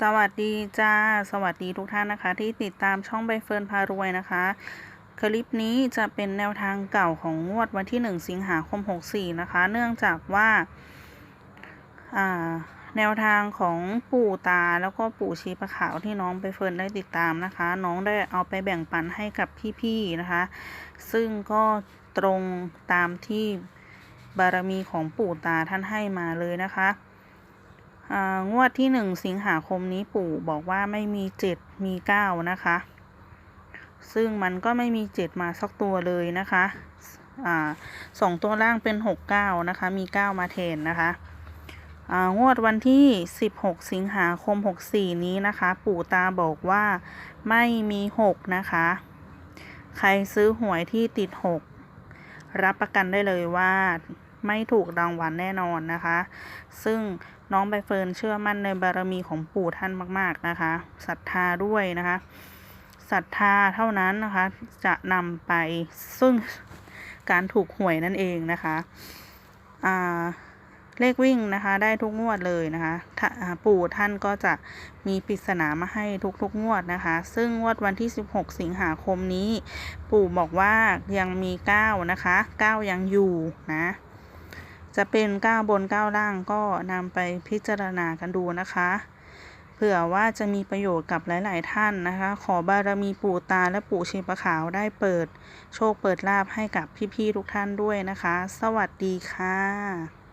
สวัสดีจ้า สวัสดีทุกท่านนะคะ ที่ติดตามช่องใบเฟิร์นพารวยนะคะ คลิปนี้จะเป็นแนวทางเก่าของงวดวันที่ 1 สิงหาคม 64 นะคะ เนื่องจากว่าแนวทางของปู่ตาแล้วก็ปู่ชีปะขาวที่น้องใบเฟิร์นได้ติดตามนะคะ น้องได้เอาไปแบ่งปันให้กับพี่ๆนะคะ ซึ่งก็ตรงตามที่บารมีของปู่ตาท่านให้มาเลยนะคะ งวดที่หนึ่งสิงหาคมนี้ปู่บอกว่าไม่มีเจ็ดมีเก้านะคะ ซึ่งมันก็ไม่มีเจ็ดมาสักตัวเลยนะคะอสองตัวล่างเป็นหกเก้านะคะ มีเก้ามาแทนนะคะงวดวันที่สิบหกสิงหาคมหกสี่นี้นะคะ ปู่ตาบอกว่าไม่มีหกนะคะ ใครซื้อหวยที่ติดหกรับประกันได้เลยว่า ไม่ถูกรางวัลแน่นอนนะคะ ซึ่งน้องใบเฟิร์นเชื่อมั่นในบารมีของปู่ท่านมาก ๆนะคะศรัทธาด้วยนะคะศรัทธาเท่านั้นนะคะ จะนำไปซึ่งการถูกหวยนั่นเองนะคะอ่าเลขวิ่งนะคะ ได้ทุกงวดเลยนะคะปู่ท่านก็จะมีปริศนามาให้ทุกๆงวดนะคะ ซึ่งงวดวันที่ 16 สิงหาคมนี้ ปู่บอกว่ายังมี 9 นะคะ 9 ยังอยู่นะ จะเป็นก้าวบนก้าวล่างก็นำไปพิจารณากันดูนะคะ เผื่อว่าจะมีประโยชน์กับหลาย ๆ ท่านนะคะ ขอบารมีปู่ตาและปู่ชีปะขาวได้เปิด โชคเปิดลาภให้กับพี่ ๆ ทุกท่านด้วยนะคะ สวัสดีค่ะ